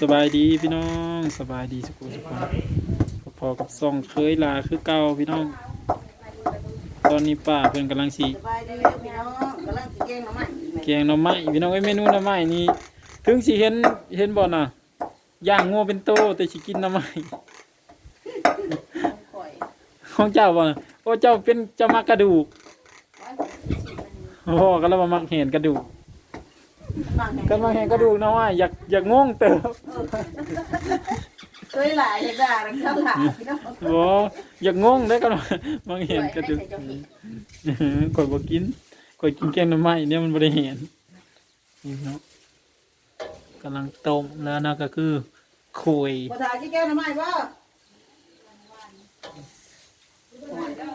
สบายดีพี่น้องสบายดีสุขุสุขคนพอๆกับซ่องเคยลาคือเก่าพี่น้อง ตอนนี้ป้าเพิ่นกำลังสีเด้อพี่น้องกำลังสิแกงหน่อไม้แกงหน่อไม้พี่น้องเอ้ยเมนูหน่อไม้นี่ถึงสิเห็นเห็นบ่น่ะย่างงัวเป็นโตแต่สิกินหน่อไม้ข่อยของเจ้าบ่น่ะโอ้เจ้าเป็นเจ้ามักกระดูกโอ้ก็แล้วมามักเห็นกระดูก กันมาเห็นกระดูกหน่อไม้อยากอยากงงเติบเคยหลายอยากด่าแล้วเข้าหลายพี่น้องโอ้อยากงงได้อกันว่ามักเห็นกระดูกข่อยบ่กินข่อยกินแกงหน่อไม้เนี่ยมันบ่ได้เห็นนี่เนาะกำลังต้มแล้วนะก็คือคุยบ่ทาสิแกงหน่อไม้บ่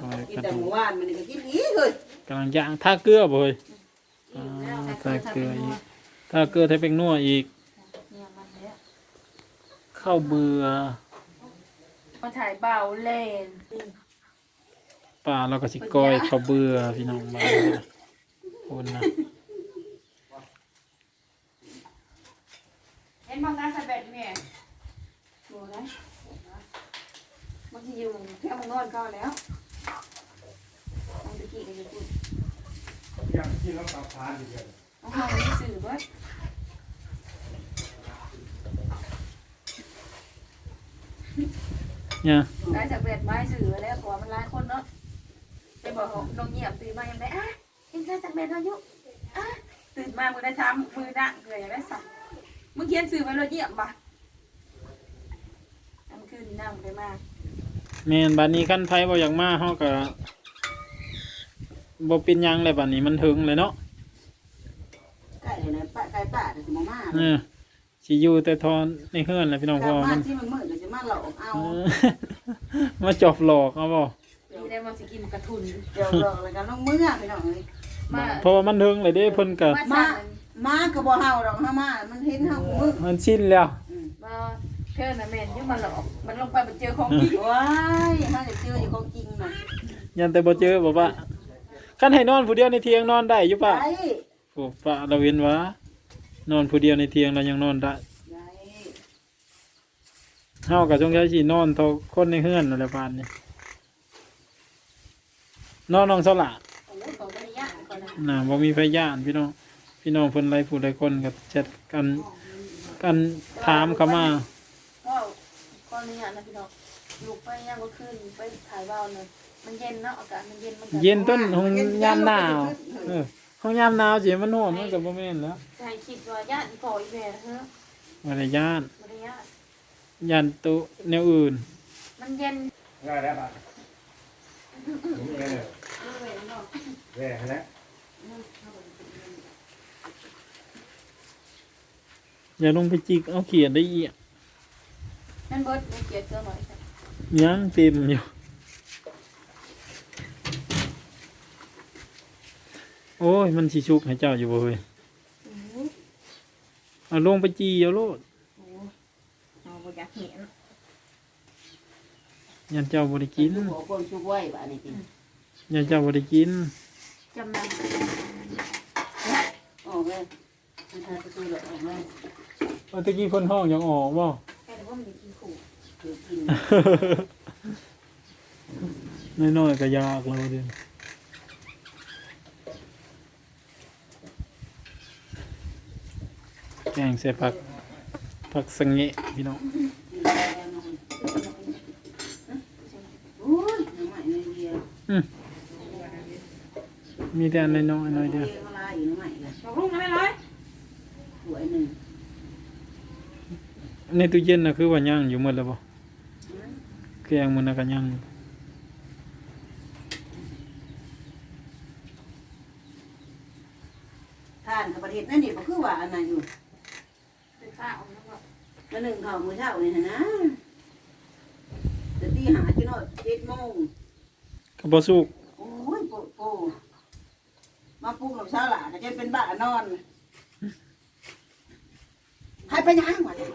คุยกินกระแต่ดูหมู่กบ้านมันนี่ก็กินอีกเฮ้ยกำลังย่างท่าเกลือบ่เฮ้ยอ่าท่าเกลืออีก ท่าเกลือไทยเป็นนัวอีกข้าวเบื่อมาถ่ายเบาเลนปลาเราก็สิก้อยข้าวเบื่อพี่น้องมาคนนะเห็นบางร้านใส่แบบนี้โอ้ยบางทีอยู่แค่มึงนอนก็แล้วบางทีก็อยู่พูดอยากกินแล้วตับทานอยู่เลยเอาห้องนี้สื่อเบิด เนี่ยได้จากแบบไม้สื่อไว้แล้วขอมันหลายคนเนาะไปบอกน้องเงียบตื่นมายังไงอะเห็นได้จากแบบอายุอะตื่นมามือได้ทำมือดังเกลือยังได้สั่มึงเขียนสื่อไว้เลยเยี่ยมปะอันคืนนี้นั่งไปมากแม่นบัดนี้คันไผบ่อยากมาเฮาก็บ่เป็นหยังเลยบัดนี้มันถึงเลยเนาะไก่นะป้าไก่ป้าก็สิมามา เออ สิอยู่แต่ทอนในเฮือนแหละพี่น้องกเพลัราะบว่ามามันที่มันมืดก็สิมาหลอกเอาเออ มาจอบหลอกเอาบ่นี่ได้มาสกินกระทุน เดี๋ยวหลอกแล้วก็ลงมือพี่น้องเอ้ยมาเพราะว่ามันถึงเลยเด้เพิ่นก็มา สั่งมาก็บ่เฮาดอกเฮามา มันเห็นเฮามือมันชินแล้ว มาเธอน่ะแม่นยังมาหลอกมันลงไปมันเจอของจริงว้ายเฮาจะเจออยู่ของจริงน่ะยันแต่บ่เจอบ่ปะคันให้นอนผู้เดียวในเตียงนอนได้อยู่ปะได้โอ้ปะเราเว้นว่า นอนผู้เดียวในเตียงเรายังนอนได้ได้เฮาก็จงใช้สินอนเท่าคนในเฮือนนั่นแหละปานนี้นอนน้องสละโอ้ยของบริยาก่อนนะน่ะบ่มีไฟย่านพี่น้องพี่น้องเพิ่นไล่ผู้ใดคนก็จัดกันกันถามเข้ามาก็ก้อนนี้นะพี่น้องลูกไปย่างก็ขึ้นไปถ่ายว่าวเลยมันเย็นเนาะอากาศมันเย็นมันก็เย็นต้นห้องยามหนาวเออ ห้องยามหนาวสิมันร้อนมันก็บ่แม่นแล้วจะให้คิดว่าญาติก่ออีแม่นะฮะบ่ได้ย่านบริยาย่านตุแนวอื่น มันเย็นง่ายแล้วป่ะผมเองเลยด้วยเนาะแย่แล้วอย่าลงไปจิกเอาเขียนได้อีกนั่นเบิร์ดไม่เกลียดเจอหน่อยจ้ะยังเต็มอยู่ โอ้ย มันสิชุกให้เจ้าอยู่บ่เฮ้ยโอ้โหเอาลงไปจีเอาโลดโอ้โหเอาบ่อยากเห็นยันเจ้าบ่ได้กินหัวคนชุบไว้บ้านี่กินยันเจ้าบ่ได้กินจำนำออกเลยมันทาประตูหลอกออกเลยเอาตะกี้คนห้องยังออกบ่แค่ว่ามันกินขู่คือกินน้อยๆก็ยากแล้วเด้ แกงใส่ผักผักสังเงะพี่น้องโอ้ยหน่อไม้ในเดียวมีแต่อันน้อยๆน้อยๆเดีเดียยววเขาลายอยู่หน่อไม้เลยบอกลุงอะไรเลยสวยหนึ่งในตู้เย็นน่ะคือว่าย่างอยู่หมดแล้วบ่แกงมันน่ะก็ย่างอยู่ทานกับประเทศนั่นนี่ก็คือว่าอันนั้นอยู่เป็น ข้าวแล้วก็แล้วหนึ่งเขามื้อเช้านี่นะแต่ตีหาจนหอดเจ็ดโมงก็บ่สุกโอ้ยโปโปมาปลุกหลับเช้าหล่ะก็จะเป็นบ้านอนให้ไปยังวะเนี่ย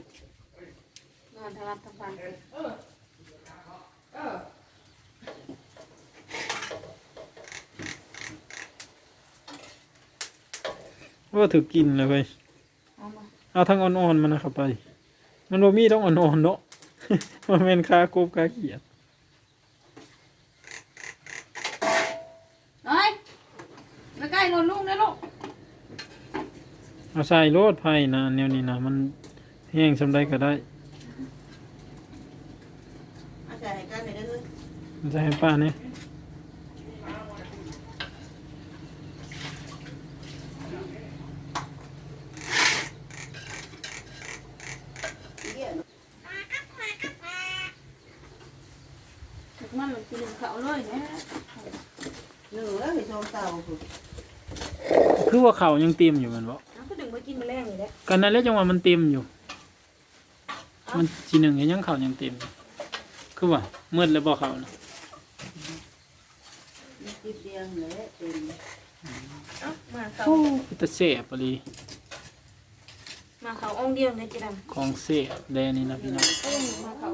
นอนทำรับทำฟันว่าถือกินเลยเว้ย เอามาเอาทั้งอ่อนๆมันนะเข้าไป มันบ่มีต้องอ่อนๆเนาะ มันเป็นคากบคาเขียดน้อยมาใกล้รถลุงนะลูกเอาใส่โลดไผ่นะแนวนี้นะมันแห้งสำใดก็ได้อาศัยให้กันหน่อยเด้อมันจะให้ป้าเนี่ย เยี่ย มันมันกิน เขาเลยนะหนึ่งแล้วไปชมเต่าพุ่นคือว่าเขายังเต็มอยู่แมันบ่น้ำก็ดึงไปกินแมลงเลยแหละกันนั้นแล้วจังหวะมันเต็มอยู่ มันทีหนึ่งยังเขายังเต็มอยู่คือว่ามืดแล้วบ่เขานะมีติดเดียงเลยเป็นเอ้ามาเขาโอ้ยแต่เสียบเลยมาเขาองค์เดียวเลยจีดำของเสียบแดนี่นะพี่น้องเอ้ยมาเขา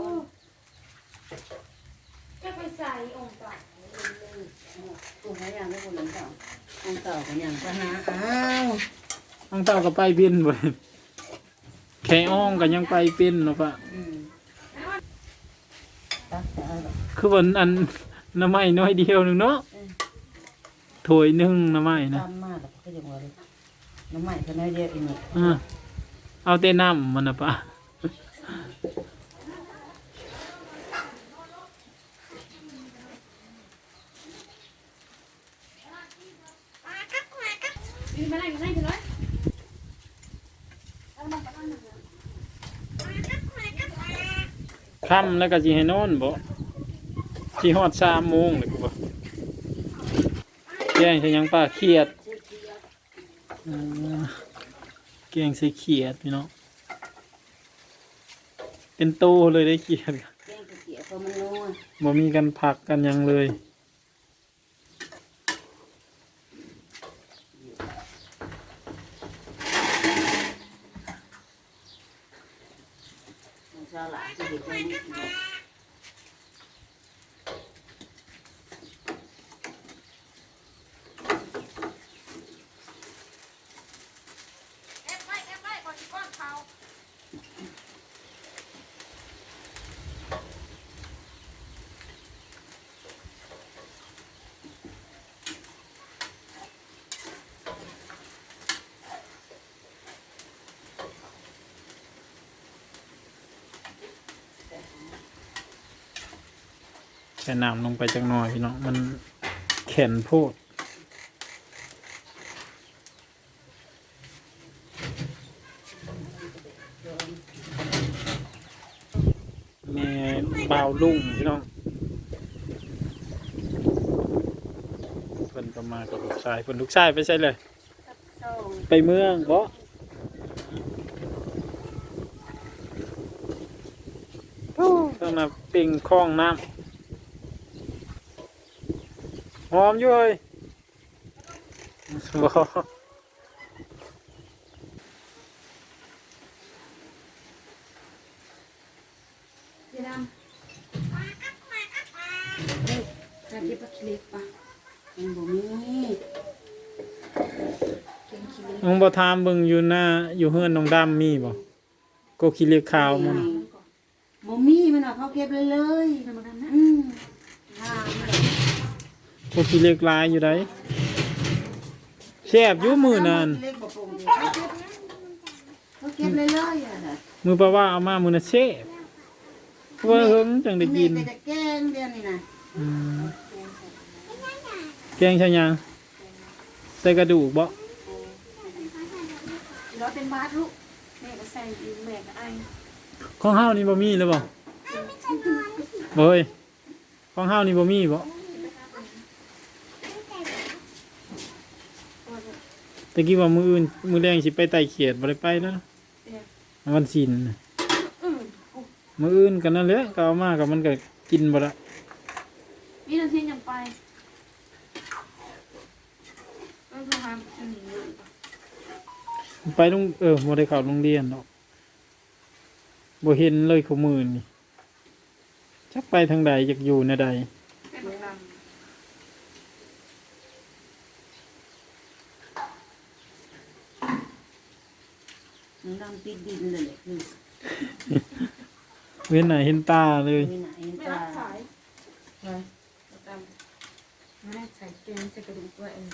องค์จะไปใส่องค์ก่อนกุ้งหายางได้คนหลังเต่าองเต่ากันยังไปหาอ้าวน้องเต้าก็ไปเป็นบ่แค่อ้องก็ยังไปเป็นเนาะปะอืมตักแต่เอาดอกคือวันอันน้ำไม้น้อยเดียวหนึงเนาะถ้วยหนึงน้ำไม้นะตามมาแล้วก็ยังว่าเลยน้ำใหม่ก็น้อยเดียวอีกหนึ่งอ่าเอาแต่น้ำมันนะปะ กินแมลงอยู่ไหนกันเลย ค่ำแล้วก็สิให้นอนบ่สิฮอดสามโมงเลยกูบ่แกงใส่หยังป้าเครียดอ่าแกงใส่เขียดพี่น้องเป็นโตเลยได้เขียดแกงเขียวเพราะมันนัวบ่มีกันผักกันหยังเลย ของชาวหลานที่เด็กไม่ได้กิน ใส่น้ำลงไปจักหน่อยพี่น้องมันแข็งโพดแม่บ่าวลุงพี่น้องเพิ่นก็มากับลูกชายเพิ่นลูกชายไปใช่เลยโซ่ไปเมืองบ่เพิ่นมาปิงคลองน้ำ หอมอยู่เฮ้ยบ่จีดำจะกินปลาคลิปปะมันบ่มีกินคิริมึงบ่ถามเบิ่งอยู่หน้าอยู่เฮือนน้องดำมีบ่โกคิเลียขาวมันบ่มีมันเอาเขาเก็บเลยเลยน้ำมันนะ อืม โกคิเลียลายอยู่ไดแซ่บอยู่มื้อนั้นเล็กบ่ปรุงเดียวเขาเก็บเขาเก็บเลยเลยอะน่ะมื้อปะว่าเอามามื้อนั้นแซ่บว่าเฮิงจังได้กิน แม่ก็จะแกงเดียวนี่นะอืมแกงใช่ยังใส่กระดูกบ่เราเป็นบาสลูกแม่ก็ใส่ยืมแม่ก็ไอของเฮานี่บ่มีเลยบ่เฮ้ยของเฮานี่บ่มีบ่ ตะกี้ว่ามื้ออื่นมื้อแรงสิไปไต่เขียดบ่ได้ไปแล้วนะวันศีลน่ะอืมมื้ออื่นกันนั่นแหละก็เอามากับมันก็กินบ่ละนี่นาทียังไปก็คือทำอันนี้ไปโรงเออบ่ได้เข้าโรงเรียนดอกบ่เห็นเลยเขามือนี่จักไปทางใดจักอยู่ในใด เป็นแบบนั้น มั นดำติดดินเลยแหละคือเว้นหน้าเห็นตาเลย มีไหนไม่ตารับสายใช่ตามไม่ได้ใส่แกงใส่กระดูกด้วยเอง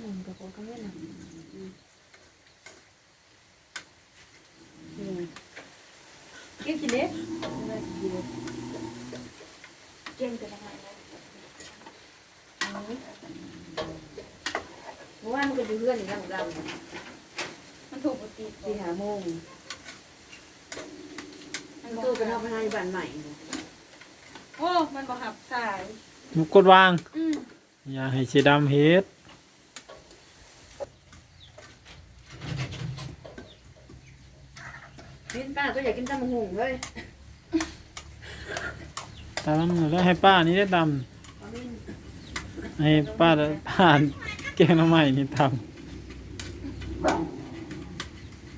หนึ่งกระโปรงก็ไม่หนักอืมเก่งกินเด็ดเก่งเป็นยังไงนะเมื่อวานมันก็อยู่เพื่อนอีกแล้วดำมัน ถูกปกติสี่หาโมงมันตู้ตู้ไปกันเอาไปให้บ้านใหม่โอ้ มันบอกหับสาย มุกกดวาง อืมอย่าให้เสยดำเฮ็ดกินป้าก็อยากกินตำมะฮุ่งเลยตามแล้วให้ป้านี่ได้ตำให้ป้าได้ผ่านแกงหน้ำใหม่นี่ท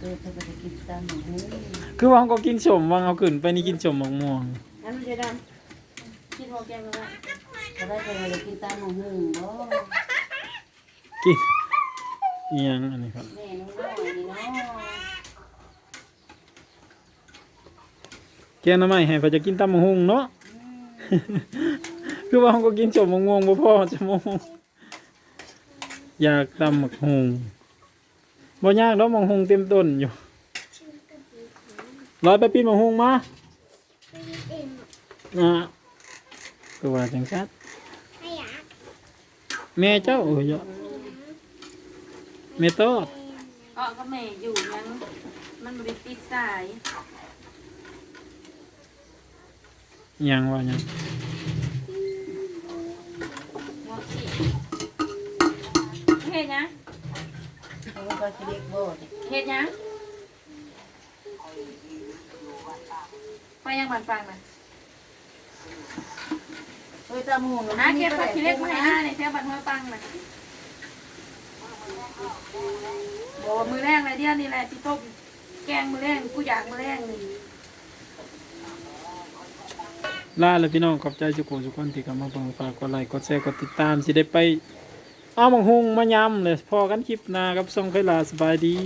เออเธอก็จะกินตำมะฮุ่งำคือวางก็กินสมวางเอาขึ้นไปนี่กินสมมะม่วงนั่นมันจะดคิดว่าแกงอะไรำก็ได้ไปเลยกินตำมะฮุ่งบ่กินเอียงอันนี้ครับแม่น้องน้อยนี่เนาะแกงหน้ำใหม่ให้พอจะกินตำมะฮุงเนาะคือวางก็กินสมมะม่วงบ่พอจะมะฮุงอยากตำมะฮุง บ่ยากดอกมะฮุงเต็มต้นอยู่ร้อยไปปีนมะฮุงมาอะตัวว่าจังซัดแม่เจ้าเอ้ยเยอะแม่โตดอ๋อก็แม่อยู่ยังมันบริติดสายยังว่ายัง งอสิเฮ็ดยัง เขาก็จะเรียกบ่เฮ็ดยังไปยังบ้านฟังนะเฮ้ยตำมะฮุ่งนะเก็บผักขี้เล็กมาให้อาในแถวบ้านห้วยปังนะบอกว่มือแรกเลยเดียวนี่แหละที่ต้มแกงมือแรกกูอยากมือแรกนี่ ลาแล้วพี่น้องขอบใจทุกคนทุกคนที่เข้ามาเบิ่งฝากกดไลค์กดแชร์กดติดตามสิได้ไป เอามังฮุงมายำเลยพอกันคลิปหน้ากับทรงไคลาสบายดี